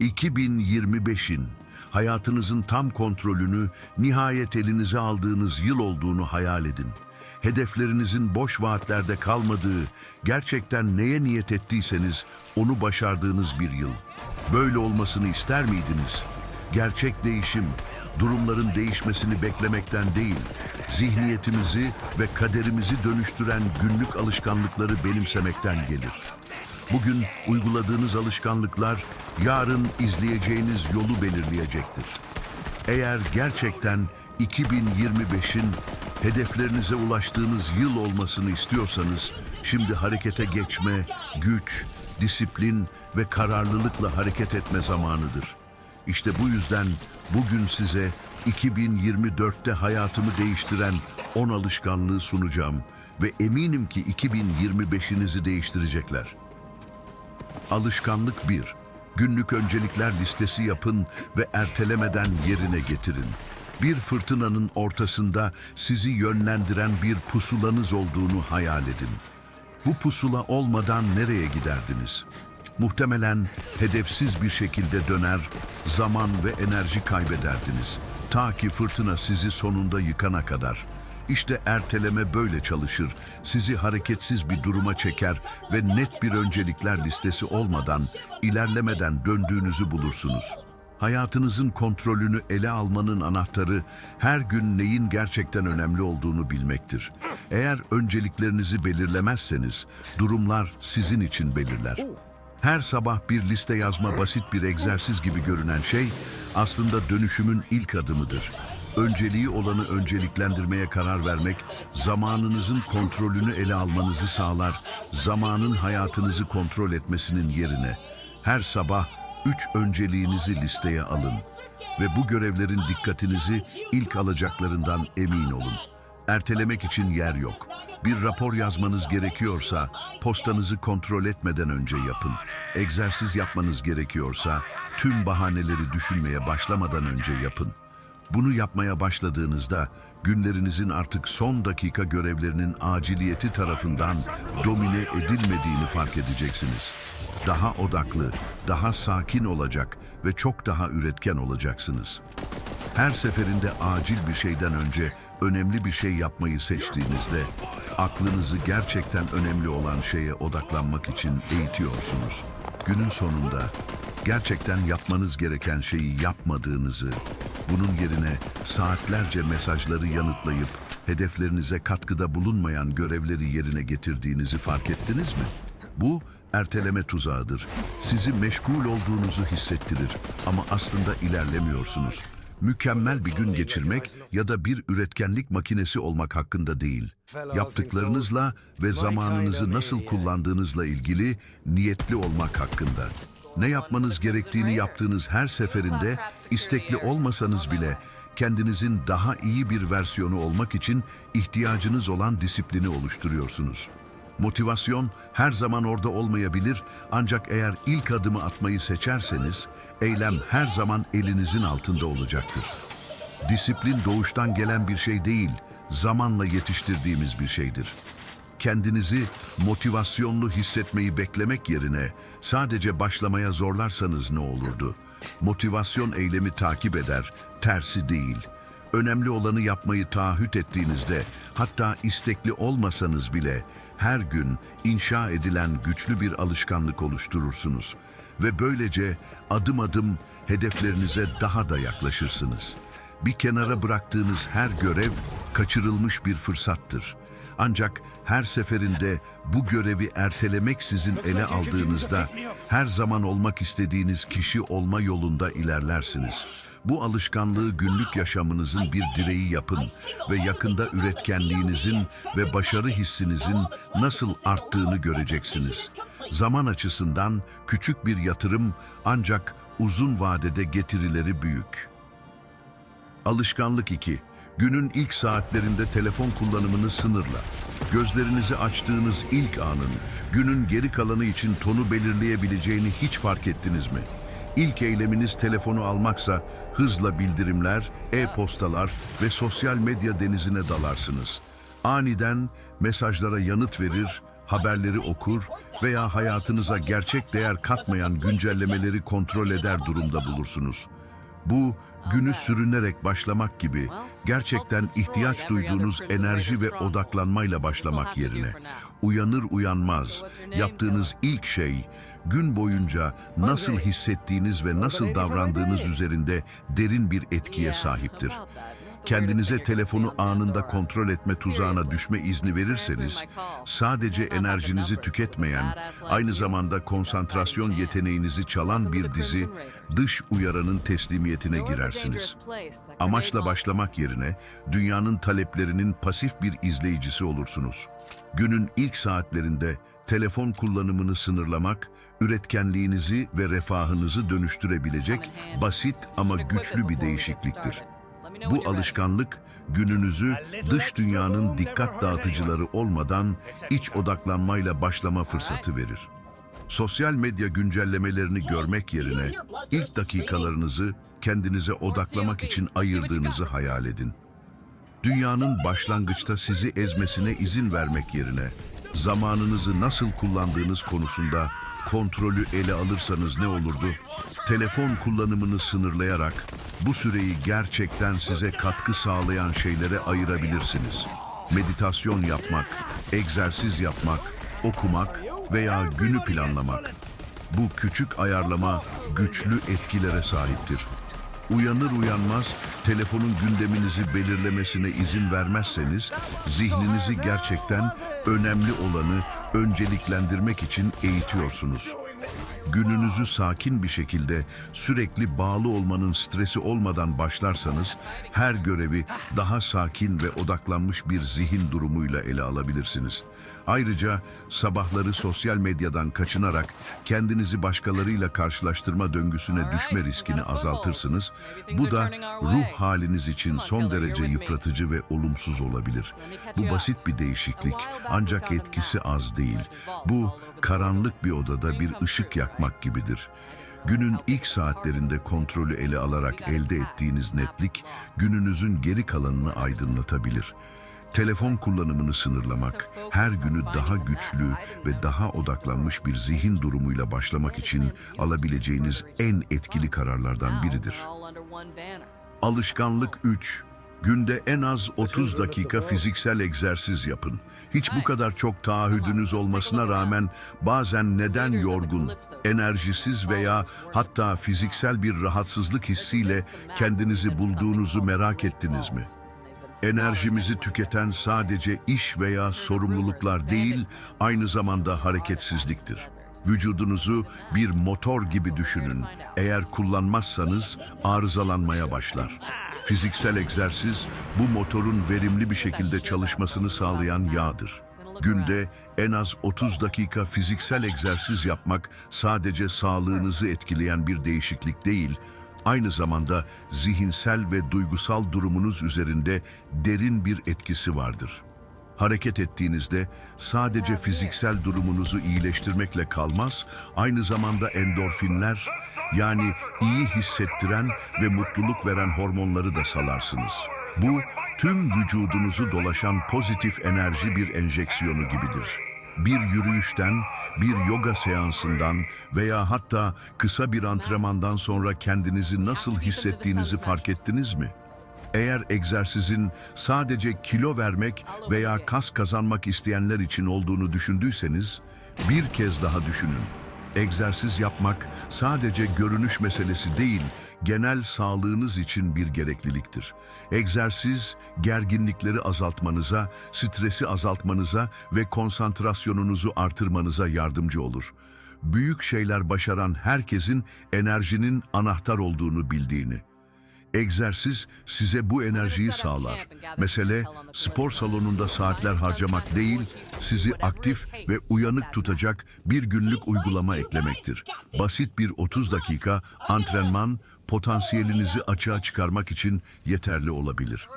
2025'in hayatınızın tam kontrolünü nihayet elinize aldığınız yıl olduğunu hayal edin. Hedeflerinizin boş vaatlerde kalmadığı, gerçekten neye niyet ettiyseniz onu başardığınız bir yıl. Böyle olmasını ister miydiniz? Gerçek değişim, durumların değişmesini beklemekten değil, zihniyetimizi ve kaderimizi dönüştüren günlük alışkanlıkları benimsemekten gelir. Bugün uyguladığınız alışkanlıklar yarın izleyeceğiniz yolu belirleyecektir. Eğer gerçekten 2025'in hedeflerinize ulaştığınız yıl olmasını istiyorsanız şimdi harekete geçme, güç, disiplin ve kararlılıkla hareket etme zamanıdır. İşte bu yüzden bugün size 2024'te hayatımı değiştiren 10 alışkanlığı sunacağım ve eminim ki 2025'inizi değiştirecekler. Alışkanlık 1. Günlük öncelikler listesi yapın ve ertelemeden yerine getirin. Bir fırtınanın ortasında sizi yönlendiren bir pusulanız olduğunu hayal edin. Bu pusula olmadan nereye giderdiniz? Muhtemelen hedefsiz bir şekilde döner, zaman ve enerji kaybederdiniz. Ta ki fırtına sizi sonunda yıkana kadar. İşte erteleme böyle çalışır. Sizi hareketsiz bir duruma çeker ve net bir öncelikler listesi olmadan, ilerlemeden döndüğünüzü bulursunuz. Hayatınızın kontrolünü ele almanın anahtarı her gün neyin gerçekten önemli olduğunu bilmektir. Eğer önceliklerinizi belirlemezseniz durumlar sizin için belirler. Her sabah bir liste yazma basit bir egzersiz gibi görünen şey aslında dönüşümün ilk adımıdır. Önceliği olanı önceliklendirmeye karar vermek, zamanınızın kontrolünü ele almanızı sağlar, zamanın hayatınızı kontrol etmesinin yerine. Her sabah üç önceliğinizi listeye alın ve bu görevlerin dikkatinizi ilk alacaklarından emin olun. Ertelemek için yer yok. Bir rapor yazmanız gerekiyorsa postanızı kontrol etmeden önce yapın. Egzersiz yapmanız gerekiyorsa tüm bahaneleri düşünmeye başlamadan önce yapın. Bunu yapmaya başladığınızda günlerinizin artık son dakika görevlerinin aciliyeti tarafından domine edilmediğini fark edeceksiniz. Daha odaklı, daha sakin olacak ve çok daha üretken olacaksınız. Her seferinde acil bir şeyden önce önemli bir şey yapmayı seçtiğinizde aklınızı gerçekten önemli olan şeye odaklanmak için eğitiyorsunuz. Günün sonunda gerçekten yapmanız gereken şeyi yapmadığınızı, bunun yerine saatlerce mesajları yanıtlayıp hedeflerinize katkıda bulunmayan görevleri yerine getirdiğinizi fark ettiniz mi? Bu erteleme tuzağıdır. Sizi meşgul olduğunuzu hissettirir ama aslında ilerlemiyorsunuz. Mükemmel bir gün geçirmek ya da bir üretkenlik makinesi olmak hakkında değil. Yaptıklarınızla ve zamanınızı nasıl kullandığınızla ilgili niyetli olmak hakkında. Ne yapmanız gerektiğini yaptığınız her seferinde istekli olmasanız bile kendinizin daha iyi bir versiyonu olmak için ihtiyacınız olan disiplini oluşturuyorsunuz. Motivasyon her zaman orada olmayabilir ancak eğer ilk adımı atmayı seçerseniz eylem her zaman elinizin altında olacaktır. Disiplin doğuştan gelen bir şey değil, zamanla yetiştirdiğimiz bir şeydir. Kendinizi motivasyonlu hissetmeyi beklemek yerine sadece başlamaya zorlarsanız ne olurdu? Motivasyon eylemi takip eder, tersi değil. Önemli olanı yapmayı taahhüt ettiğinizde, hatta istekli olmasanız bile her gün inşa edilen güçlü bir alışkanlık oluşturursunuz ve böylece adım adım hedeflerinize daha da yaklaşırsınız. Bir kenara bıraktığınız her görev kaçırılmış bir fırsattır. Ancak her seferinde bu görevi ertelemek sizin ele aldığınızda her zaman olmak istediğiniz kişi olma yolunda ilerlersiniz. Bu alışkanlığı günlük yaşamınızın bir direği yapın ve yakında üretkenliğinizin ve başarı hissinizin nasıl arttığını göreceksiniz. Zaman açısından küçük bir yatırım ancak uzun vadede getirileri büyük. Alışkanlık 2. Günün ilk saatlerinde telefon kullanımını sınırla. Gözlerinizi açtığınız ilk anın günün geri kalanı için tonu belirleyebileceğini hiç fark ettiniz mi? İlk eyleminiz telefonu almaksa hızla bildirimler, e-postalar ve sosyal medya denizine dalarsınız. Aniden mesajlara yanıt verir, haberleri okur veya hayatınıza gerçek değer katmayan güncellemeleri kontrol eder durumda bulursunuz. Bu, günü sürünerek başlamak gibi gerçekten ihtiyaç duyduğunuz enerji ve odaklanmayla başlamak yerine. uyanır uyanmaz yaptığınız ilk şey gün boyunca nasıl hissettiğiniz ve nasıl davrandığınız üzerinde derin bir etkiye sahiptir. Kendinize telefonu anında kontrol etme tuzağına düşme izni verirseniz, sadece enerjinizi tüketmeyen, aynı zamanda konsantrasyon yeteneğinizi çalan bir dizi, dış uyaranın teslimiyetine girersiniz. Amaçla başlamak yerine dünyanın taleplerinin pasif bir izleyicisi olursunuz. Günün ilk saatlerinde telefon kullanımını sınırlamak, üretkenliğinizi ve refahınızı dönüştürebilecek basit ama güçlü bir değişikliktir. Bu alışkanlık gününüzü dış dünyanın dikkat dağıtıcıları olmadan iç odaklanmayla başlama fırsatı verir. Sosyal medya güncellemelerini görmek yerine ilk dakikalarınızı kendinize odaklamak için ayırdığınızı hayal edin. Dünyanın başlangıçta sizi ezmesine izin vermek yerine zamanınızı nasıl kullandığınız konusunda kontrolü ele alırsanız ne olurdu? Telefon kullanımını sınırlayarak bu süreyi gerçekten size katkı sağlayan şeylere ayırabilirsiniz. Meditasyon yapmak, egzersiz yapmak, okumak veya günü planlamak. Bu küçük ayarlama güçlü etkilere sahiptir. Uyanır uyanmaz telefonun gündeminizi belirlemesine izin vermezseniz zihninizi gerçekten önemli olanı önceliklendirmek için eğitiyorsunuz. Gününüzü sakin bir şekilde sürekli bağlı olmanın stresi olmadan başlarsanız her görevi daha sakin ve odaklanmış bir zihin durumuyla ele alabilirsiniz. Ayrıca sabahları sosyal medyadan kaçınarak kendinizi başkalarıyla karşılaştırma döngüsüne düşme riskini azaltırsınız. Bu da ruh haliniz için son derece yıpratıcı ve olumsuz olabilir. Bu basit bir değişiklik ancak etkisi az değil. Bu karanlık bir odada bir ışık yakmak gibidir. Günün ilk saatlerinde kontrolü ele alarak elde ettiğiniz netlik gününüzün geri kalanını aydınlatabilir. Telefon kullanımını sınırlamak, her günü daha güçlü ve daha odaklanmış bir zihin durumuyla başlamak için alabileceğiniz en etkili kararlardan biridir. Alışkanlık 3. Günde en az 30 dakika fiziksel egzersiz yapın. Hiç bu kadar çok taahhüdünüz olmasına rağmen bazen neden yorgun, enerjisiz veya hatta fiziksel bir rahatsızlık hissiyle kendinizi bulduğunuzu merak ettiniz mi? Enerjimizi tüketen sadece iş veya sorumluluklar değil, aynı zamanda hareketsizliktir. Vücudunuzu bir motor gibi düşünün. Eğer kullanmazsanız arızalanmaya başlar. Fiziksel egzersiz bu motorun verimli bir şekilde çalışmasını sağlayan yağdır. Günde en az 30 dakika fiziksel egzersiz yapmak sadece sağlığınızı etkileyen bir değişiklik değil, aynı zamanda zihinsel ve duygusal durumunuz üzerinde derin bir etkisi vardır. Hareket ettiğinizde sadece fiziksel durumunuzu iyileştirmekle kalmaz, aynı zamanda endorfinler yani iyi hissettiren ve mutluluk veren hormonları da salarsınız. Bu tüm vücudunuzu dolaşan pozitif enerji bir enjeksiyonu gibidir. Bir yürüyüşten, bir yoga seansından veya hatta kısa bir antrenmandan sonra kendinizi nasıl hissettiğinizi fark ettiniz mi? Eğer egzersizin sadece kilo vermek veya kas kazanmak isteyenler için olduğunu düşündüyseniz, bir kez daha düşünün. Egzersiz yapmak sadece görünüş meselesi değil, genel sağlığınız için bir gerekliliktir. Egzersiz, gerginlikleri azaltmanıza, stresi azaltmanıza ve konsantrasyonunuzu artırmanıza yardımcı olur. Büyük şeyler başaran herkesin enerjinin anahtar olduğunu bildiğini. Egzersiz size bu enerjiyi sağlar. Mesele spor salonunda saatler harcamak değil, sizi aktif ve uyanık tutacak bir günlük uygulama eklemektir. Basit bir 30 dakika antrenman potansiyelinizi açığa çıkarmak için yeterli olabilir.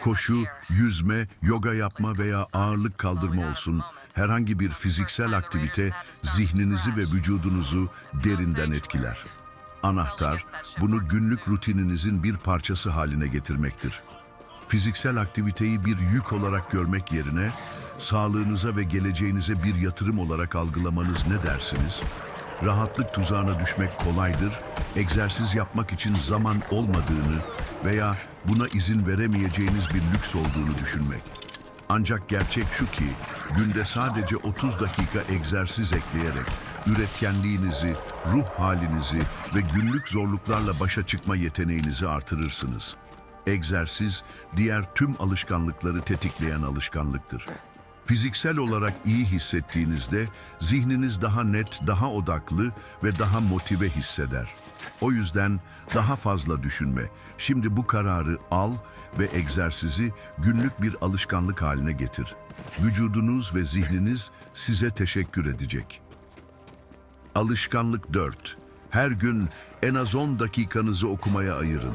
Koşu, yüzme, yoga yapma veya ağırlık kaldırma olsun, herhangi bir fiziksel aktivite zihninizi ve vücudunuzu derinden etkiler. Anahtar, bunu günlük rutininizin bir parçası haline getirmektir. Fiziksel aktiviteyi bir yük olarak görmek yerine, sağlığınıza ve geleceğinize bir yatırım olarak algılamanız ne dersiniz? Rahatlık tuzağına düşmek kolaydır, egzersiz yapmak için zaman olmadığını veya buna izin veremeyeceğiniz bir lüks olduğunu düşünmek. Ancak gerçek şu ki günde sadece 30 dakika egzersiz ekleyerek üretkenliğinizi, ruh halinizi ve günlük zorluklarla başa çıkma yeteneğinizi artırırsınız. Egzersiz diğer tüm alışkanlıkları tetikleyen alışkanlıktır. Fiziksel olarak iyi hissettiğinizde zihniniz daha net, daha odaklı ve daha motive hisseder. O yüzden daha fazla düşünme. Şimdi bu kararı al ve egzersizi günlük bir alışkanlık haline getir. Vücudunuz ve zihniniz size teşekkür edecek. Alışkanlık 4. Her gün en az 10 dakikanızı okumaya ayırın.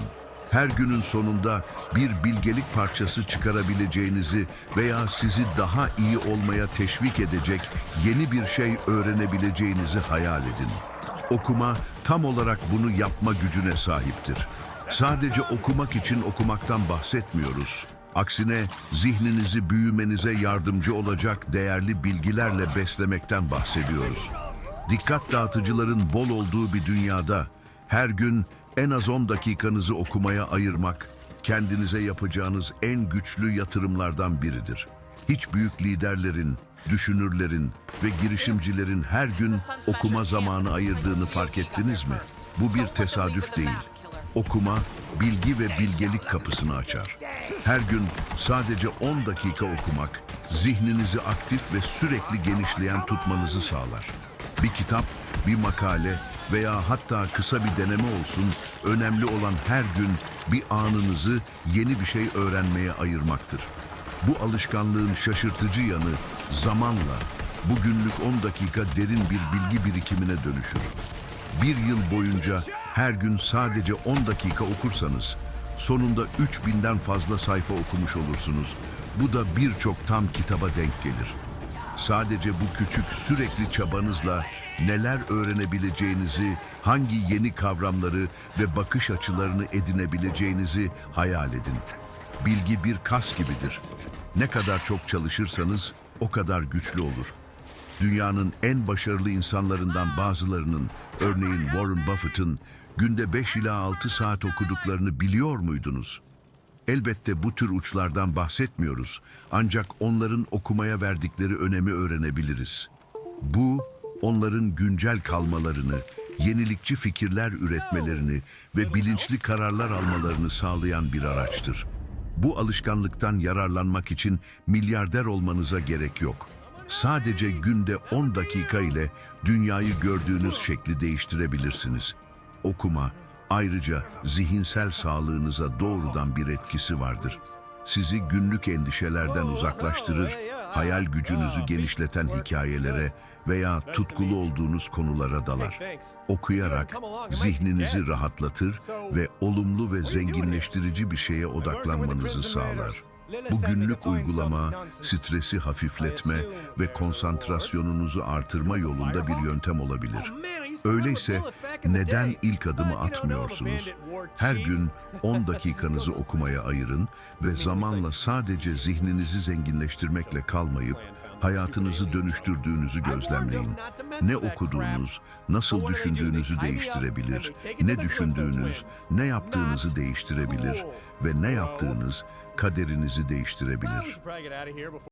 Her günün sonunda bir bilgelik parçası çıkarabileceğinizi veya sizi daha iyi olmaya teşvik edecek yeni bir şey öğrenebileceğinizi hayal edin. Okuma tam olarak bunu yapma gücüne sahiptir. Sadece okumak için okumaktan bahsetmiyoruz. Aksine zihninizi büyümenize yardımcı olacak değerli bilgilerle beslemekten bahsediyoruz. Dikkat dağıtıcıların bol olduğu bir dünyada her gün en az 10 dakikanızı okumaya ayırmak kendinize yapacağınız en güçlü yatırımlardan biridir. Hiç büyük liderlerin, düşünürlerin ve girişimcilerin her gün okuma zamanı ayırdığını fark ettiniz mi? Bu bir tesadüf değil. Okuma, bilgi ve bilgelik kapısını açar. Her gün sadece 10 dakika okumak, zihninizi aktif ve sürekli genişleyen tutmanızı sağlar. Bir kitap, bir makale veya hatta kısa bir deneme olsun, önemli olan her gün bir anınızı yeni bir şey öğrenmeye ayırmaktır. Bu alışkanlığın şaşırtıcı yanı zamanla bugünlük 10 dakika derin bir bilgi birikimine dönüşür. Bir yıl boyunca her gün sadece 10 dakika okursanız sonunda 3000'den fazla sayfa okumuş olursunuz. Bu da birçok tam kitaba denk gelir. Sadece bu küçük sürekli çabanızla neler öğrenebileceğinizi, hangi yeni kavramları ve bakış açılarını edinebileceğinizi hayal edin. Bilgi bir kas gibidir. Ne kadar çok çalışırsanız o kadar güçlü olur. Dünyanın en başarılı insanlarından bazılarının, örneğin Warren Buffett'ın günde 5 ila 6 saat okuduklarını biliyor muydunuz? Elbette bu tür uçlardan bahsetmiyoruz ancak onların okumaya verdikleri önemi öğrenebiliriz. Bu, onların güncel kalmalarını, yenilikçi fikirler üretmelerini ve bilinçli kararlar almalarını sağlayan bir araçtır. Bu alışkanlıktan yararlanmak için milyarder olmanıza gerek yok. Sadece günde 10 dakika ile dünyayı gördüğünüz şekli değiştirebilirsiniz. Okuma, ayrıca zihinsel sağlığınıza doğrudan bir etkisi vardır. Sizi günlük endişelerden uzaklaştırır, hayal gücünüzü genişleten hikayelere veya tutkulu olduğunuz konulara dalar. Okuyarak zihninizi rahatlatır ve olumlu ve zenginleştirici bir şeye odaklanmanızı sağlar. Bu günlük uygulama, stresi hafifletme ve konsantrasyonunuzu artırma yolunda bir yöntem olabilir. Öyleyse neden ilk adımı atmıyorsunuz? Her gün 10 dakikanızı okumaya ayırın ve zamanla sadece zihninizi zenginleştirmekle kalmayıp hayatınızı dönüştürdüğünüzü gözlemleyin. Ne okuduğunuz, nasıl düşündüğünüzü değiştirebilir, ne düşündüğünüz, ne yaptığınızı değiştirebilir ve ne yaptığınız kaderinizi değiştirebilir.